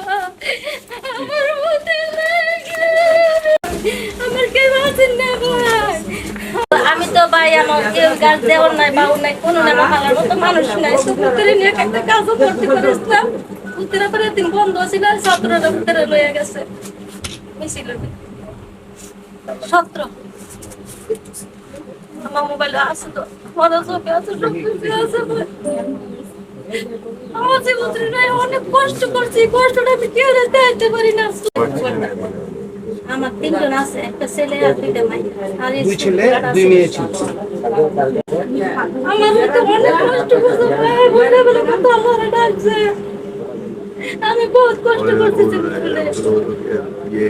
আমার মতে। আমার আমি তো ভাই আমার কেউ গাছ দেওয়ার নাই বাবু নাই, কোনো না বাবার মতো মানুষ নাই। সুপুত্রে নিয়ে একটা কাজও করতে পারিছিলাম পুত্রের পরে দিন বন্ধ ছিল সতেরোটা পুত্রে লইয়া গেছে। মিছিল। সতেরো আমার মোবাইলে আছে তো। বড় ছবি আছে। আমার অনেক কষ্ট করছি। কষ্টটা আমি কেউ দেখতে পারি না। আমার তিনজন আছে একটা ছেলে আর দুইটা মাই আর দুই ছেলে দুই মেয়ে ছিল। আমার মতো অনেক কষ্ট করছে। ভাই বলে বলে কত আমার ডাকছে। আমি বহুত কষ্ট করছি জীবনে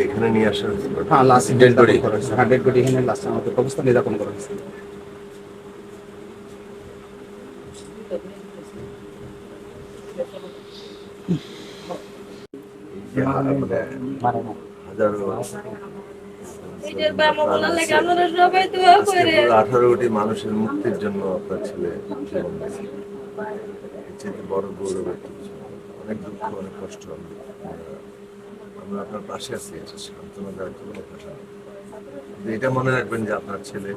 এখানে নিয়ে আসা। হ্যাঁ লাস্ট ডেড? বডি করা হয়েছে হ্যাঁ ডেড বডি এখানে লাস্ট আমাদের কবরস্থানে নির্যাপন করা হয়েছে যে মানে হাজারো এইটার বাবা বলার লাগে আমরা সবাই দোয়া আজকে করে পুরো আঠারো কোটি মানুষের মুক্তির জন্য আপনার ছেলে বড় গৌরবের কিছু অনেক দুঃখ অনেক কষ্ট আমরা আপনার পাশে আছি এটা সান্ত্বনা দেওয়ার কিন্তু এটা মনে রাখবেন যে আপনার ছেলে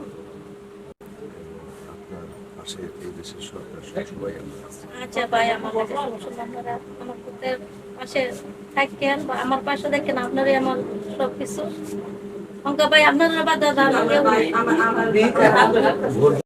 পাশে এই দেশের সরকার সবাই আমরা আচ্ছা ভাই আমার কাছে আপনারা আমার পুত্রের পাশে থাকেন বা আমার পাশে দেখেন আপনারই আমার সবকিছু অঙ্কা ভাই আপনারা বাধা নেই।